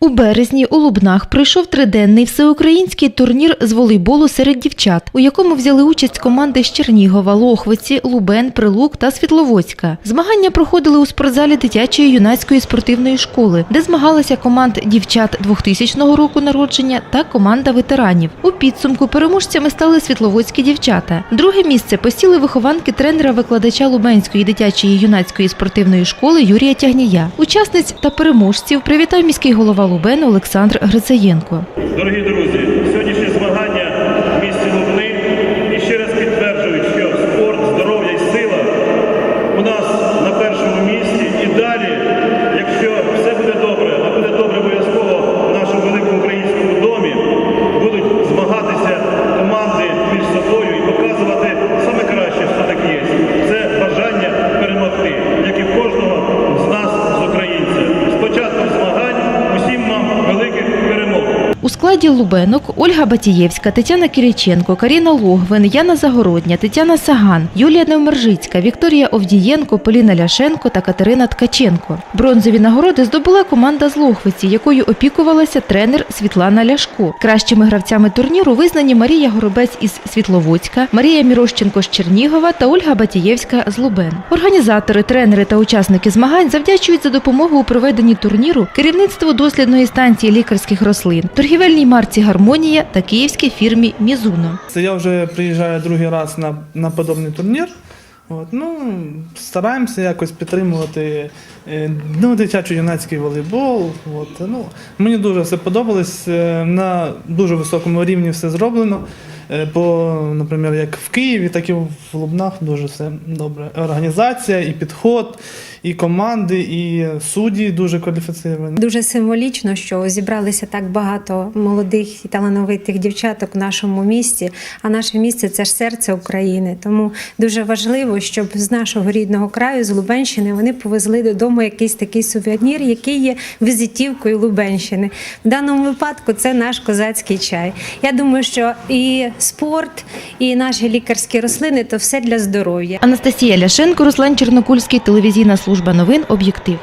У березні у Лубнах пройшов триденний всеукраїнський турнір з волейболу серед дівчат, у якому взяли участь команди з Чернігова, Лохвиці, Лубен, Прилук та Світловодська. Змагання проходили у спортзалі дитячої юнацької спортивної школи, де змагалися команд дівчат 2000 року народження та команда ветеранів. У підсумку переможцями стали світловодські дівчата. Друге місце посіли вихованки тренера-викладача Лубенської дитячої юнацької спортивної школи Юрія Тягнія. Учасниць та переможців привітав міський голова Лубен Олександр Грицеєнко. Дорогі друзі, сьогоднішні змагання в місті Лубни і ще раз підтверджують, що спорт, здоров'я і сила у нас на першому місці. І далі, якщо все буде добре, а буде добре обов'язково в нашому великому українському домі, будуть змагатися команди між собою і показувати саме краще, що таке є. Це бажання перемогти, як і в кожного з нас, з українців. З початком змагань усім нам великих перемог. У складі Лубенок Ольга Батієвська, Тетяна Кириченко, Каріна Логвин, Яна Загородня, Тетяна Саган, Юлія Невмержицька, Вікторія Овдієнко, Поліна Ляшенко та Катерина Ткаченко. Бронзові нагороди здобула команда з Лохвиці, якою опікувалася тренер Світлана Ляшко. Кращими гравцями турніру визнані Марія Горобець із Світловодська, Марія Мірошченко з Чернігова та Ольга Батієвська з Лубен. Організатори, тренери та учасники змагань завдячують за допомогу у проведенні турніру керівництву дослідної станції лікарських рослин, торгівельній марці Гармонія та київській фірмі Мізуно. Це я вже приїжджаю другий раз на, на подобний турнір. От, ну, стараємося якось підтримувати е, ну, дитячо-юнацький волейбол. От, ну, мені дуже все подобалось. е, На дуже високому рівні все зроблено. Е, Бо, наприклад, як в Києві, так і в Лубнах дуже все добре. Організація, і підход, і команди, і судді дуже кваліфіційні. Дуже символічно, що зібралися так багато молодих і талановитих дівчаток в нашому місті. А наше місце це ж серце України. Тому дуже важливо, щоб з нашого рідного краю, з Лубенщини, вони повезли додому якийсь такий сувенір, який є візитівкою Лубенщини. В даному випадку це наш козацький чай. Я думаю, що і спорт, і наші лікарські рослини то все для здоров'я. Анастасія Ляшенко, Руслан Чернокульський, телевізійна служба новин «Об'єктив».